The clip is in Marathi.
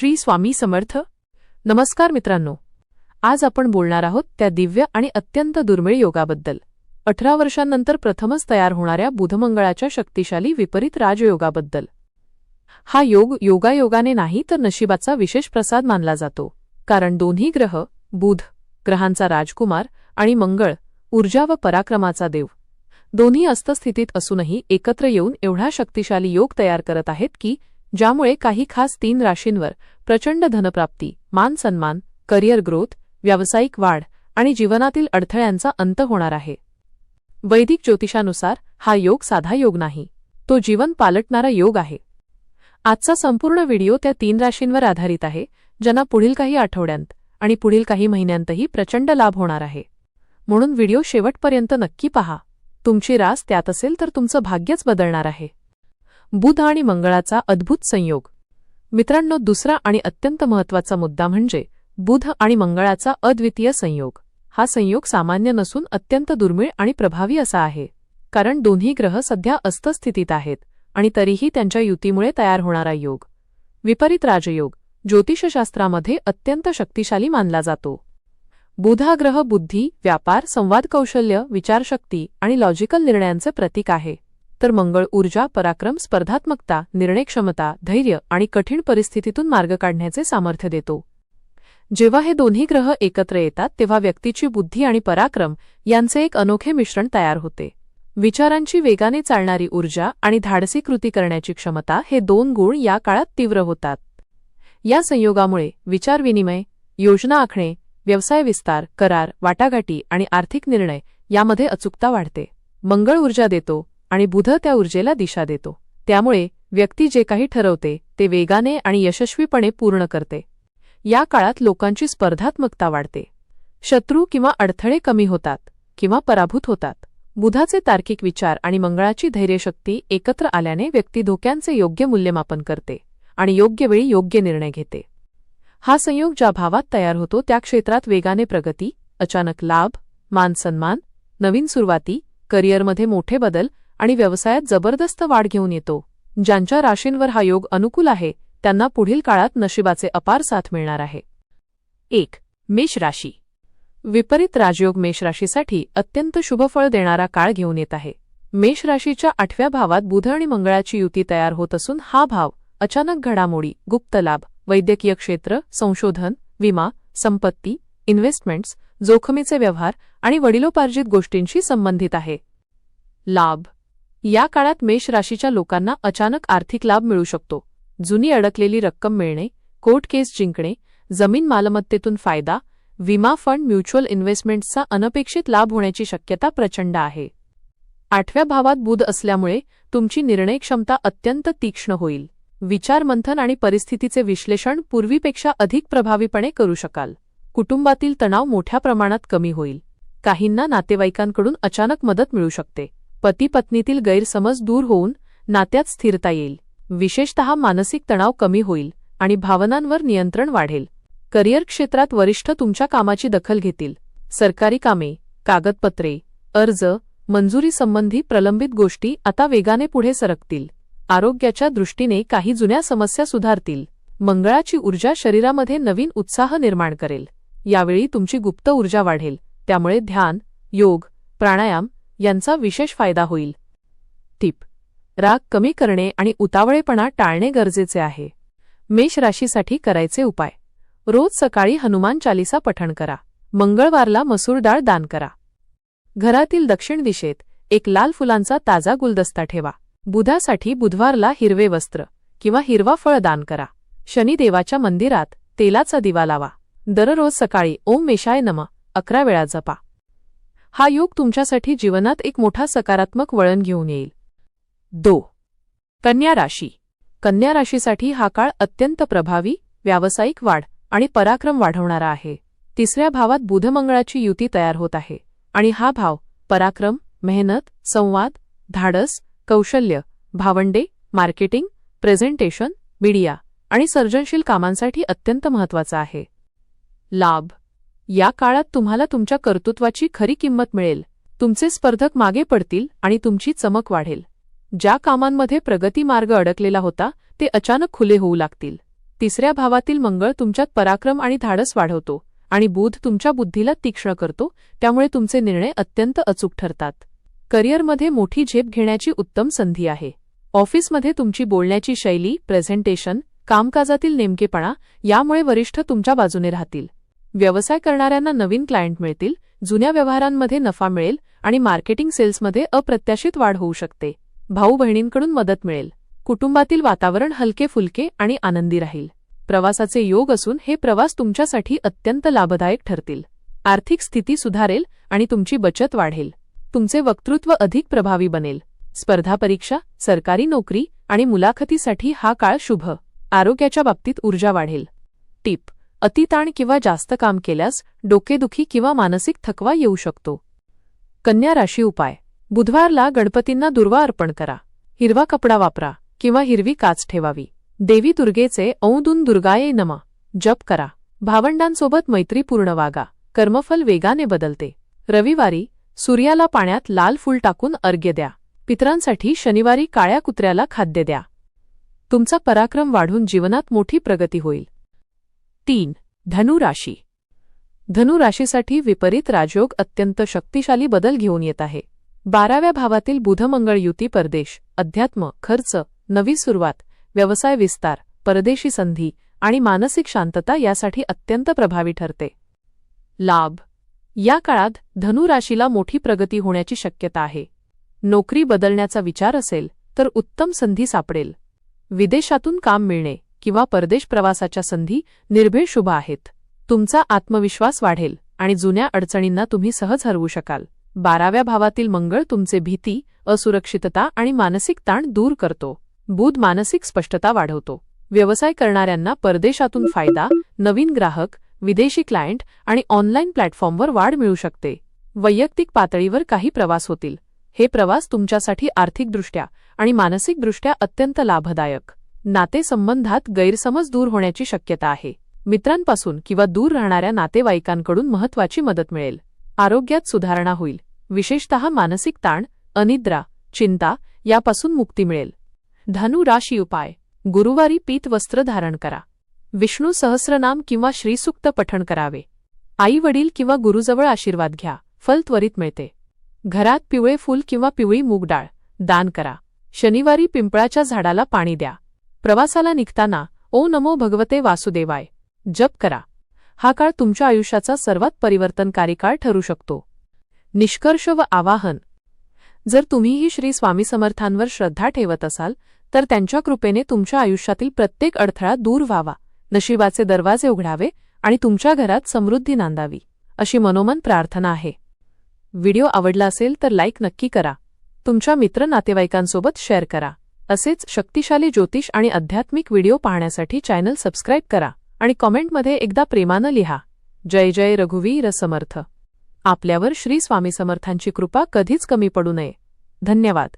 श्री स्वामी समर्थ. नमस्कार मित्रांनो. आज आपण बोलणार आहोत त्या दिव्य आणि अत्यंत दुर्मिळ योगाबद्दल. अठरा वर्षांनंतर प्रथमच तयार होणाऱ्या बुधमंगळाच्या शक्तिशाली विपरीत राजयोगाबद्दल. हा योग योगायोगाने नाही तर नशिबाचा विशेष प्रसाद मानला जातो. कारण दोन्ही ग्रह बुध ग्रहांचा राजकुमार आणि मंगळ ऊर्जा व पराक्रमाचा देव. दोन्ही अस्तस्थितीत असूनही एकत्र येऊन एवढा शक्तिशाली योग तयार करत आहेत की ज्यामुळे काही खास तीन राशींवर प्रचंड धनप्राप्ती मान सन्मान करिअर ग्रोथ व्यावसायिक वाढ आणि जीवनातील अडथळ्यांचा अंत होणार आहे. वैदिक ज्योतिषानुसार हा योग साधा योग नाही तो जीवन पालटणारा योग आहे. आजचा संपूर्ण व्हिडिओ त्या तीन राशींवर आधारित आहे ज्यांना पुढील काही आठवड्यांत आणि पुढील काही महिन्यांतही प्रचंड लाभ होणार आहे. म्हणून व्हिडिओ शेवटपर्यंत नक्की पहा. तुमची रास त्यात असेल तर तुमचं भाग्यच बदलणार आहे. बुध आणि मंगळाचा अद्भुत संयोग. मित्रांनो दुसरा आणि अत्यंत महत्त्वाचा मुद्दा म्हणजे बुध आणि मंगळाचा अद्वितीय संयोग. हा संयोग सामान्य नसून अत्यंत दुर्मिळ आणि प्रभावी असा आहे. कारण दोन्ही ग्रह सध्या अस्तस्थितीत आहेत आणि तरीही त्यांच्या युतीमुळे तयार होणारा योग. विपरीत राजयोग ज्योतिषशास्त्रामध्ये अत्यंत शक्तिशाली मानला जातो. बुधा ग्रह बुद्धी व्यापार संवाद कौशल्य विचारशक्ती आणि लॉजिकल निर्णयांचे प्रतीक आहे. तर मंगळ ऊर्जा पराक्रम स्पर्धात्मकता निर्णयक्षमता धैर्य आणि कठीण परिस्थितीतून मार्ग काढण्याचे सामर्थ्य देतो. जेव्हा हे दोन्ही ग्रह एकत्र येतात तेव्हा व्यक्तीची बुद्धी आणि पराक्रम यांचे एक अनोखे मिश्रण तयार होते. विचारांची वेगाने चालणारी ऊर्जा आणि धाडसी कृती करण्याची क्षमता हे दोन गुण या काळात तीव्र होतात. या संयोगामुळे विचारविनिमय योजना आखणे व्यवसाय विस्तार करार वाटाघाटी आणि आर्थिक निर्णय यामध्ये अचूकता वाढते. मंगळ ऊर्जा देतो आणि बुध त्या ऊर्जेला दिशा देतो. त्यामुळे व्यक्ती जे काही ठरवते ते वेगाने आणि यशस्वीपणे पूर्ण करते. या काळात लोकांची स्पर्धात्मकता वाढते. शत्रू किंवा अडथळे कमी होतात किंवा पराभूत होतात. बुधाचे तार्किक विचार आणि मंगळाची धैर्यशक्ती एकत्र आल्याने व्यक्ती धोक्यांचे योग्य मूल्यमापन करते आणि योग्य वेळी योग्य निर्णय घेते. हा संयोग ज्या भावात तयार होतो त्या क्षेत्रात वेगाने प्रगती अचानक लाभ मान सन्मान नवीन सुरुवाती करिअरमध्ये मोठे बदल आणि व्यवसायात जबरदस्त वाढ घेऊन येतो. ज्यांच्या राशींवर हा योग अनुकूल आहे त्यांना पुढील काळात नशिबाचे अपार साथ मिळणार आहे. एक मेष राशी. विपरीत राजयोग मेष राशीसाठी अत्यंत शुभफळ देणारा काळ घेऊन येत आहे. मेष राशीच्या आठव्या भावात बुध आणि मंगळाची युती तयार होत असून हा भाव अचानक घडामोडी गुप्त लाभ वैद्यकीय क्षेत्र संशोधन विमा संपत्ती इन्व्हेस्टमेंट्स जोखमीचे व्यवहार आणि वडिलोपार्जित गोष्टींशी संबंधित आहे. लाभ. या काळात मेष राशीच्या लोकांना अचानक आर्थिक लाभ मिळू शकतो. जुनी अडकलेली रक्कम मिळणे कोर्ट केस जिंकणे जमीन मालमत्तेतून फायदा विमा फंड म्युच्युअल इन्व्हेस्टमेंट्सचा अनपेक्षित लाभ होण्याची शक्यता प्रचंड आहे. आठव्या भावात बुध असल्यामुळे तुमची निर्णय क्षमता अत्यंत तीक्ष्ण होईल. विचारमंथन आणि परिस्थितीचे विश्लेषण पूर्वीपेक्षा अधिक प्रभावीपणे करू शकाल. कुटुंबातील तणाव मोठ्या प्रमाणात कमी होईल. काहींना नातेवाईकांकडून अचानक मदत मिळू शकते. पती पत्नीतील गैरसमज दूर होऊन नात्यात स्थिरता येईल. विशेषतः मानसिक तणाव कमी होईल आणि भावनांवर नियंत्रण वाढेल. करिअर क्षेत्रात वरिष्ठ तुमच्या कामाची दखल घेतील. सरकारी कामे कागदपत्रे अर्ज मंजुरी संबंधी प्रलंबित गोष्टी आता वेगाने पुढे सरकतील. आरोग्याच्या दृष्टीने काही जुन्या समस्या सुधारतील. मंगळाची ऊर्जा शरीरामध्ये नवीन उत्साह निर्माण करेल. यावेळी तुमची गुप्त ऊर्जा वाढेल. त्यामुळे ध्यान योग प्राणायाम यांचा विशेष फायदा होईल. टिप. राग कमी करणे आणि उतावळेपणा टाळणे गरजेचे आहे. मेष राशीसाठी करायचे उपाय. रोज सकाळी हनुमान चालिसा पठण करा. मंगळवारला मसूर डाळ दान करा. घरातील दक्षिण दिशेत एक लाल फुलांचा ताजा गुलदस्ता ठेवा. बुधासाठी बुधवारला हिरवे वस्त्र किंवा हिरवा फळ दान करा. शनिदेवाच्या मंदिरात तेलाचा दिवा लावा. दररोज सकाळी ओम मेषाय नम अकरा वेळा जपा. हा योग तुमच्यासाठी जीवनात एक मोठा सकारात्मक वळण घेऊन येईल. दो. कन्या राशी. कन्या राशीसाठी हा काळ अत्यंत प्रभावी व्यावसायिक वाढ आणि पराक्रम वाढवणारा आहे. तिसऱ्या भावात बुधमंगळाची युती तयार होत आहे आणि हा भाव पराक्रम मेहनत संवाद धाडस कौशल्य भावंडे मार्केटिंग प्रेझेंटेशन मीडिया आणि सर्जनशील कामांसाठी अत्यंत महत्त्वाचा आहे. लाभ. या काळात तुम्हाला तुमच्या कर्तृत्वाची खरी किंमत मिळेल. तुमचे स्पर्धक मागे पडतील आणि तुमची चमक वाढेल. ज्या कामांमध्ये प्रगती मार्ग अडकलेला होता ते अचानक खुले होऊ लागतील. तिसऱ्या भावातील मंगळ तुमच्यात पराक्रम आणि धाडस वाढवतो आणि बुध तुमच्या बुद्धीला तीक्ष्ण करतो त्यामुळे तुमचे निर्णय अत्यंत अचूक ठरतात. करिअरमध्ये मोठी झेप घेण्याची उत्तम संधी आहे. ऑफिसमध्ये तुमची बोलण्याची शैली प्रेझेंटेशन कामकाजातील नेमकेपणा यामुळे वरिष्ठ तुमच्या बाजूने राहतील. व्यवसाय करणाऱ्यांना नवीन क्लायंट मिळतील जुन्या व्यवहारांमध्ये नफा मिळेल आणि मार्केटिंग सेल्समध्ये अप्रत्याशित वाढ होऊ शकते. भाऊ बहिणींकडून मदत मिळेल. कुटुंबातील वातावरण हलके फुलके आणि आनंदी राहील. प्रवासाचे योग असून हे प्रवास तुमच्यासाठी अत्यंत लाभदायक ठरतील. आर्थिक स्थिती सुधारेल आणि तुमची बचत वाढेल. तुमचे वक्तृत्व अधिक प्रभावी बनेल. स्पर्धा परीक्षा सरकारी नोकरी आणि मुलाखतीसाठी हा काळ शुभ. आरोग्याच्या बाबतीत ऊर्जा वाढेल. टिप अतिताण किंवा जास्त काम केल्यास डोकेदुखी किंवा मानसिक थकवा येऊ शकतो. कन्या राशी उपाय. बुधवारला गणपतींना दुर्वा अर्पण करा. हिरवा कपडा वापरा किंवा हिरवी काच ठेवावी. देवी दुर्गेचे औदून दुर्गाये नमा. जप करा. भावंडांसोबत मैत्रीपूर्ण वागा. कर्मफल वेगाने बदलते. रविवारी सूर्याला पाण्यात लाल फूल टाकून अर्घ्य द्या. पितरांसाठी शनिवारी काळ्या कुत्र्याला खाद्य द्या. तुमचा पराक्रम वाढून जीवनात मोठी प्रगती होईल. तीन धनुराशी. धनुराशीसाठी धनु राशीसाठी विपरीत राजयोग अत्यंत शक्तिशाली बदल घेऊन येत आहे. बाराव्या भावातील बुधमंगळ युती परदेश अध्यात्म खर्च नवी सुरुवात व्यवसाय विस्तार परदेशी संधी आणि मानसिक शांतता यासाठी अत्यंत प्रभावी ठरते. लाभ. या काळात धनुराशीला मोठी प्रगती होण्याची शक्यता आहे. नोकरी बदलण्याचा विचार असेल तर उत्तम संधी सापडेल. विदेशातून काम मिळणे. किंवा परदेश प्रवासाच्या संधी निर्भीड शुभ आहेत. तुमचा आत्मविश्वास वाढेल आणि जुन्या अडचणींना तुम्ही सहज हरवू शकाल. बाराव्या भावातील मंगळ तुमचे भीती असुरक्षितता आणि मानसिक ताण दूर करतो. बुध मानसिक स्पष्टता वाढवतो. व्यवसाय करणाऱ्यांना परदेशातून फायदा नवीन ग्राहक विदेशी क्लायंट आणि ऑनलाईन प्लॅटफॉर्मवर वाढ मिळू शकते. वैयक्तिक पातळीवर काही प्रवास होतील. हे प्रवास तुमच्यासाठी आर्थिकदृष्ट्या आणि मानसिकदृष्ट्या अत्यंत लाभदायक. नातेसंबंधात गैरसमज दूर होण्याची शक्यता आहे. मित्रांपासून किंवा दूर राहणाऱ्या नातेवाईकांकडून महत्वाची मदत मिळेल. आरोग्यात सुधारणा होईल. विशेषतः मानसिक ताण अनिद्रा चिंता यापासून मुक्ती मिळेल. धनु राशी उपाय. गुरुवारी पीत वस्त्र धारण करा. विष्णू सहस्रनाम किंवा श्रीसुक्त पठण करावे. आई वडील किंवा गुरुजवळ आशीर्वाद घ्या. फल त्वरित मिळते. घरात पिवळे फूल किंवा पिवळी मूग डाळ. दान करा. शनिवारी पिंपळाच्या झाडाला पाणी द्या. प्रवासाला निघताना ओ नमो भगवते वासुदेवाय जप करा. हा काळ तुमच्या आयुष्याचा सर्वात परिवर्तनकारी काळ ठरू शकतो. निष्कर्ष व आवाहन. जर तुम्हीही श्री स्वामी समर्थांवर श्रद्धा ठेवत असाल तर त्यांच्या कृपेने तुमच्या आयुष्यातील प्रत्येक अडथळा दूर व्हावा. नशिबाचे दरवाजे उघडावे आणि तुमच्या घरात समृद्धी नांदावी अशी मनोमन प्रार्थना आहे. व्हिडिओ आवडला असेल तर लाईक नक्की करा. तुमच्या मित्र नातेवाईकांसोबत शेअर करा. असेच शक्तिशाली ज्योतिष आणि आध्यात्मिक व्हिडिओ पाहण्यासाठी चॅनल सबस्क्राईब करा आणि कॉमेंटमध्ये एकदा प्रेमानं लिहा. जय जय रघुवीर समर्थ. आपल्यावर श्री स्वामी समर्थांची कृपा कधीच कमी पडू नये. धन्यवाद.